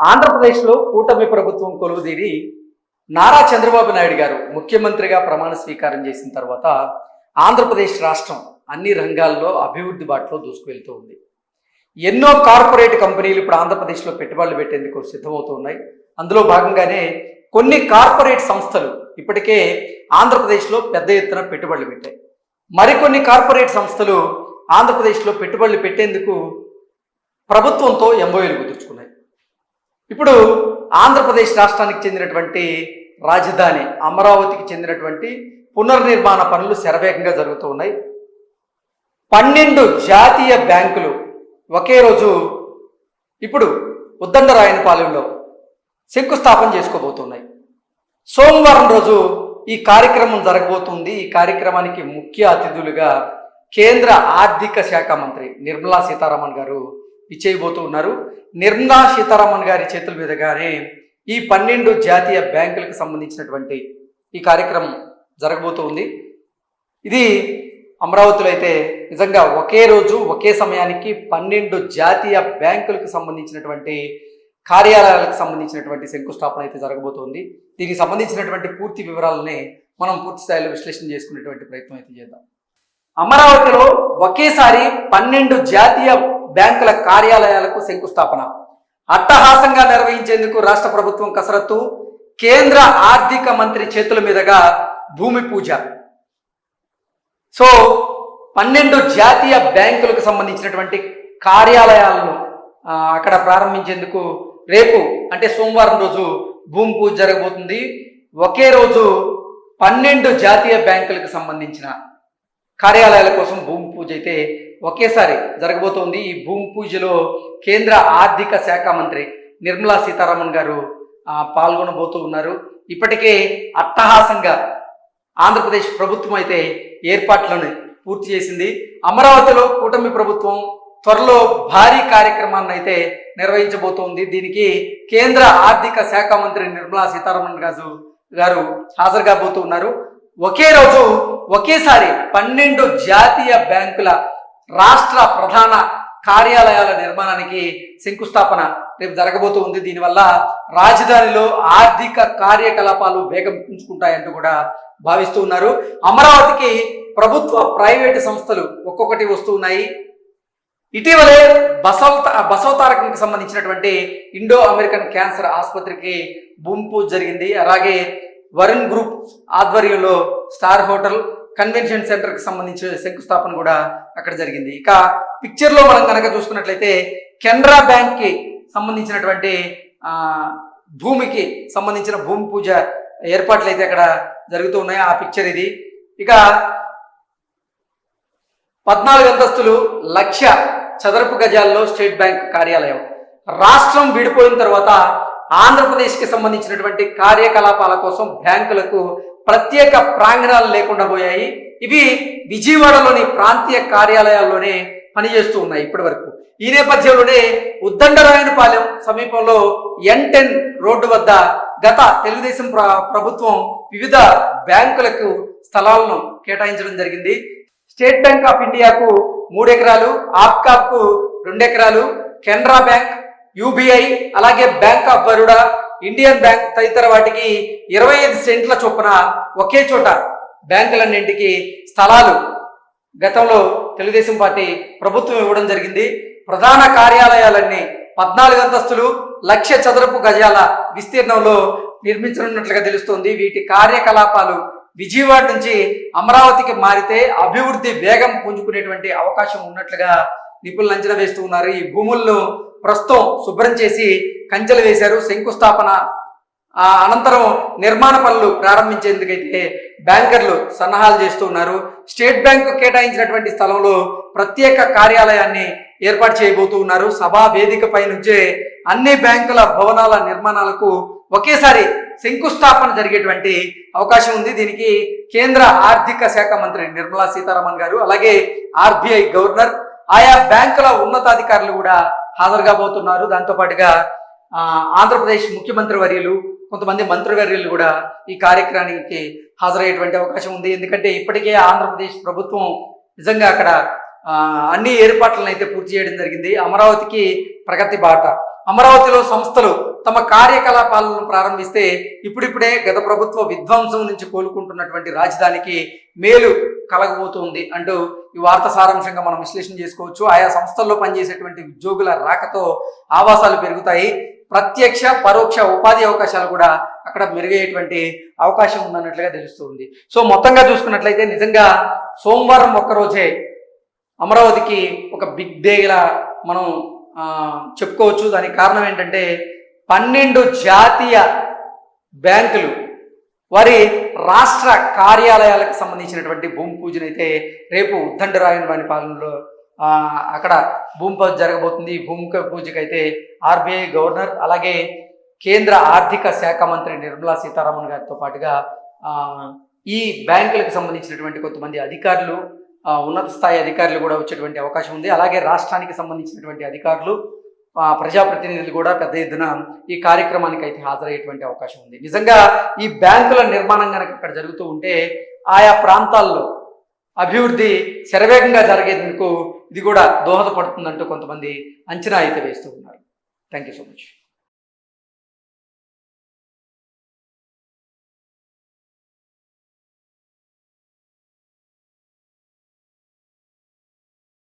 ఆంధ్రప్రదేశ్లో కూటమి ప్రభుత్వం కొలువుదీరి నారా చంద్రబాబు నాయుడు గారు ముఖ్యమంత్రిగా ప్రమాణ స్వీకారం చేసిన తర్వాత ఆంధ్రప్రదేశ్ రాష్ట్రం అన్ని రంగాల్లో అభివృద్ధి బాటలో దూసుకువెళ్తూ ఉంది. ఎన్నో కార్పొరేట్ కంపెనీలు ఇప్పుడు ఆంధ్రప్రదేశ్లో పెట్టుబడులు పెట్టేందుకు సిద్ధమవుతున్నాయి. అందులో భాగంగానే కొన్ని కార్పొరేట్ సంస్థలు ఇప్పటికే ఆంధ్రప్రదేశ్లో పెద్ద ఎత్తున పెట్టుబడులు పెట్టాయి. మరికొన్ని కార్పొరేట్ సంస్థలు ఆంధ్రప్రదేశ్లో పెట్టుబడులు పెట్టేందుకు ప్రభుత్వంతో ఎంఓఏలు కుదుర్చుకున్నాయి. ఇప్పుడు ఆంధ్రప్రదేశ్ రాష్ట్రానికి చెందినటువంటి రాజధాని అమరావతికి చెందినటువంటి పునర్నిర్మాణ పనులు శరవేగంగా జరుగుతూ ఉన్నాయి. పన్నెండు జాతీయ బ్యాంకులు ఒకే రోజు ఇప్పుడు ఉద్దండరాయనపాలెంలో శంకుస్థాపన చేసుకోబోతున్నాయి. సోమవారం రోజు ఈ కార్యక్రమం జరగబోతుంది. ఈ కార్యక్రమానికి ముఖ్య అతిథులుగా కేంద్ర ఆర్థిక శాఖ మంత్రి నిర్మలా సీతారామన్ గారు ఇచ్చేయబోతూ ఉన్నారు నిర్మలా సీతారామన్ గారి చేతుల మీదుగానే ఈ పన్నెండు జాతీయ బ్యాంకులకు సంబంధించినటువంటి ఈ కార్యక్రమం జరగబోతూ ఉంది ఇది అమరావతిలో అయితే నిజంగా ఒకే రోజు ఒకే సమయానికి పన్నెండు జాతీయ బ్యాంకులకు సంబంధించినటువంటి కార్యాలయాలకు సంబంధించినటువంటి శంకుస్థాపన అయితే జరగబోతోంది. దీనికి సంబంధించినటువంటి పూర్తి వివరాలని మనం పూర్తి స్థాయిలో విశ్లేషణ చేసుకునేటువంటి ప్రయత్నం అయితే చేద్దాం. అమరావతిలో ఒకేసారి పన్నెండు జాతీయ బ్యాంకుల కార్యాలయాలకు శంకుస్థాపన. అట్టహాసంగా నిర్వహించేందుకు రాష్ట్ర ప్రభుత్వం కసరత్తు. కేంద్ర ఆర్థిక మంత్రి చేతుల మీదుగా భూమి పూజ. సో పన్నెండు జాతీయ బ్యాంకులకు సంబంధించినటువంటి కార్యాలయాలను అక్కడ ప్రారంభించేందుకు రేపు అంటే సోమవారం రోజు భూమి పూజ జరగబోతుంది. ఒకే రోజు పన్నెండు జాతీయ బ్యాంకులకు సంబంధించిన కార్యాలయాల కోసం భూమి పూజ అయితే ఒకేసారి జరగబోతోంది ఈ భూమి పూజలో కేంద్ర ఆర్థిక శాఖ మంత్రి నిర్మలా సీతారామన్ గారు పాల్గొనబోతూ ఉన్నారు. ఇప్పటికే అట్టహాసంగా ఆంధ్రప్రదేశ్ ప్రభుత్వం అయితే ఏర్పాట్లను పూర్తి చేసింది. అమరావతిలో కూటమి ప్రభుత్వం త్వరలో భారీ కార్యక్రమాన్ని అయితే నిర్వహించబోతోంది. దీనికి కేంద్ర ఆర్థిక శాఖ మంత్రి నిర్మలా సీతారామన్ గారు గారు హాజరు కాబోతూ ఉన్నారు. ఒకే రోజు ఒకేసారి పన్నెండు జాతీయ బ్యాంకుల రాష్ట్ర ప్రధాన కార్యాలయాల నిర్మాణానికి శంకుస్థాపన రేపు జరగబోతూ ఉంది. దీనివల్ల రాజధానిలో ఆర్థిక కార్యకలాపాలు వేగం పుంజుకుంటాయంటూ కూడా భావిస్తూ ఉన్నారు. అమరావతికి ప్రభుత్వ ప్రైవేటు సంస్థలు ఒక్కొక్కటి వస్తూ ఉన్నాయి. ఇటీవలే బసవత బసవతారకంకి సంబంధించినటువంటి ఇండో అమెరికన్ క్యాన్సర్ ఆసుపత్రికి భూమి పూజ జరిగింది. అలాగే వరుణ్ గ్రూప్ ఆధ్వర్యంలో స్టార్ హోటల్ కన్వెన్షన్ సెంటర్కి సంబంధించిన శంకుస్థాపన కూడా అక్కడ జరిగింది. ఇక పిక్చర్లో మనం కనుక చూసుకున్నట్లయితే కెనరా బ్యాంక్కి సంబంధించినటువంటి భూమికి సంబంధించిన భూమి పూజ ఏర్పాట్లు అయితే అక్కడ జరుగుతూ ఉన్నాయి. ఆ పిక్చర్ ఇది. ఇక పద్నాలుగు అంతస్తులు లక్ష చదరపు గజాల్లో స్టేట్ బ్యాంక్ కార్యాలయం. రాష్ట్రం విడిపోయిన తర్వాత ఆంధ్రప్రదేశ్కి సంబంధించినటువంటి కార్యకలాపాల కోసం బ్యాంకులకు ప్రత్యేక ప్రాంగణాలు లేకుండా పోయాయి. ఇవి విజయవాడలోని ప్రాంతీయ కార్యాలయాల్లోనే పనిచేస్తూ ఉన్నాయి ఇప్పటి వరకు ఈ నేపథ్యంలోనే ఉద్దండరాయనపాలెం సమీపంలో ఎన్ టెన్ రోడ్డు వద్ద గత తెలుగుదేశం ప్రభుత్వం వివిధ బ్యాంకులకు స్థలాలను కేటాయించడం జరిగింది. స్టేట్ బ్యాంక్ ఆఫ్ ఇండియాకు మూడు ఎకరాలు ఆప్కాప్కు రెండు ఎకరాలు కెనరా బ్యాంక్ యూబీఐ అలాగే bank of Baroda Indian bank తదితర వాటికి ఇరవై ఐదు సెంట్ల చొప్పున ఒకే చోట బ్యాంకులన్నింటికి స్థలాలు. గతంలో తెలుగుదేశం పార్టీ ప్రభుత్వం ఇవ్వడం జరిగింది. ప్రధాన కార్యాలయాలన్నీ పద్నాలుగు అంతస్తులు లక్ష చదరపు గజాల విస్తీర్ణంలో నిర్మించనున్నట్లుగా తెలుస్తోంది. వీటి కార్యకలాపాలు విజయవాడ నుంచి అమరావతికి మారితే అభివృద్ధి వేగం పుంజుకునేటువంటి అవకాశం ఉన్నట్లుగా నిపుణులు అంచనా వేస్తూ ఉన్నారు. ఈ భూములను ప్రస్తుతం శుభ్రం చేసి కంచెలు వేశారు శంకుస్థాపన. ఆ అనంతరం నిర్మాణ పనులు ప్రారంభించేందుకైతే బ్యాంకర్లు సన్నాహాలు చేస్తూ ఉన్నారు. స్టేట్ బ్యాంకు కేటాయించినటువంటి స్థలంలో ప్రత్యేక కార్యాలయాన్ని ఏర్పాటు చేయబోతూ ఉన్నారు. సభా వేదికపై నుంచే అన్ని బ్యాంకుల భవనాల నిర్మాణాలకు ఒకేసారి శంకుస్థాపన జరిగేటువంటి అవకాశం ఉంది. దీనికి కేంద్ర ఆర్థిక శాఖ మంత్రి నిర్మలా సీతారామన్ గారు అలాగే ఆర్బీఐ గవర్నర్ ఆయా బ్యాంకుల ఉన్నతాధికారులు కూడా హాజరు కాబోతున్నారు దాంతో పాటుగా ఆంధ్రప్రదేశ్ ముఖ్యమంత్రి వర్యులు కొంతమంది మంత్రివర్యులు కూడా ఈ కార్యక్రమానికి హాజరయ్యేటువంటి అవకాశం ఉంది. ఎందుకంటే ఇప్పటికే ఆంధ్రప్రదేశ్ ప్రభుత్వం నిజంగా అక్కడ అన్ని ఏర్పాట్లను అయితే పూర్తి చేయడం జరిగింది. అమరావతికి ప్రగతి బాట. అమరావతిలో సంస్థలు తమ కార్యకలాపాలను ప్రారంభిస్తే ఇప్పుడిప్పుడే గత ప్రభుత్వ విధ్వంసం నుంచి కోలుకుంటున్నటువంటి రాజధానికి మేలు కలగబోతోంది అంటూ ఈ వార్త సారాంశంగా మనం విశ్లేషణ చేసుకోవచ్చు. ఆయా సంస్థల్లో పనిచేసేటువంటి ఉద్యోగుల రాకతో ఆవాసాలు పెరుగుతాయి. ప్రత్యక్ష పరోక్ష ఉపాధి అవకాశాలు కూడా అక్కడ మెరుగయ్యేటువంటి అవకాశం ఉందన్నట్లుగా తెలుస్తుంది. సో మొత్తంగా చూసుకున్నట్లయితే నిజంగా సోమవారం ఒక్కరోజే అమరావతికి ఒక బిగ్ డేలా మనం చెప్పుకోవచ్చు. దానికి కారణం ఏంటంటే పన్నెండు జాతీయ బ్యాంకులు. వారి రాష్ట్ర కార్యాలయాలకు సంబంధించినటువంటి భూమి పూజనైతే రేపు ఉద్దండరాయని పాలనలో అక్కడ భూమి పూజ జరగబోతుంది. భూమి పూజకైతే ఆర్బీఐ గవర్నర్ అలాగే కేంద్ర ఆర్థిక శాఖ మంత్రి నిర్మలా సీతారామన్ గారితో పాటుగా ఈ బ్యాంకులకు సంబంధించినటువంటి కొంతమంది అధికారులు ఉన్నత స్థాయి అధికారులు కూడా వచ్చేటువంటి అవకాశం ఉంది. అలాగే రాష్ట్రానికి సంబంధించినటువంటి అధికారులు ప్రజాప్రతినిధులు కూడా పెద్ద ఎత్తున ఈ కార్యక్రమానికి అయితే హాజరయ్యేటువంటి అవకాశం ఉంది. నిజంగా ఈ బ్యాంకుల నిర్మాణం కనుక ఇక్కడ జరుగుతూ ఉంటే ఆయా ప్రాంతాల్లో అభివృద్ధి శరవేగంగా జరిగేందుకు ఇది కూడా దోహదపడుతుందంటూ కొంతమంది అంచనా అయితే వేస్తూ ఉన్నారు. Thank you so much